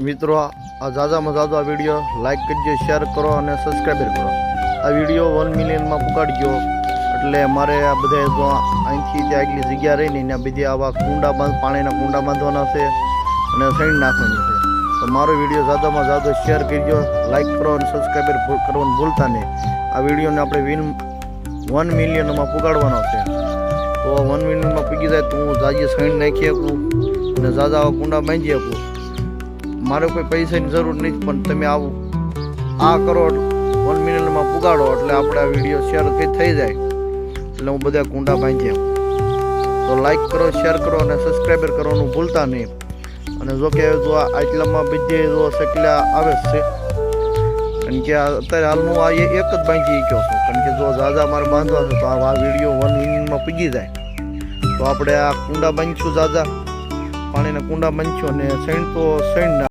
મિત્રો, આ ઝાઝામાં ઝાઝો વીડિયો લાઈક કરજો શેર કરો અને સબસ્ક્રાઈબર કરો. આ વીડિયો વન મિલિયનમાં પુગાડજો. એટલે મારે આ બધા જો અહીંથી ત્યાં આગલી જગ્યા રહીને ત્યાં બીજી આવા કુંડા બાંધ પાણીના કુંડા બાંધવાના છે અને સૈન નાખવાની છે. તો મારો વીડિયો ઝાઝામાં ઝાઝો શેર કરજો લાઈક કરો અને સબસ્ક્રાઈબર કરવાનું ભૂલતા નહીં. આ વિડીયોને આપણે વિન વન મિલિયનમાં પુગાડવાનો છે. તો વન મિલિયનમાં પૂગી જાય તો હું જાજી સૈન નાખી શકું અને ઝાઝા કુંડા બાંધી શકું. મારે કોઈ પૈસાની જરૂર નથી, પણ તમે આવું. આ કરો વન મિનિટમાં પુગાડો એટલે આપણે આ વીડિયો શેર કંઈ થઈ જાય. એટલે હું બધા કુંડા બાંધ્યા. તો લાઈક કરો શેર કરો અને સબસ્ક્રાઈબર કરવાનું ભૂલતા નહીં. અને જો કે જો આટલામાં બીજે જો શકલા આવે છે, કારણ કે અત્યારે હાલનું આ એક જ બાંધી ગયો છું. કારણ કે જો ઝાઝા મારે બાંધવા છે, તો આ આ વીડિયો વન મિનિટમાં પૂગી જાય. તો આપણે આ કુંડા બાંધીશું ઝાઝા પાણીના કુંડા બાંધીશું અને સૈણ તો સૈણ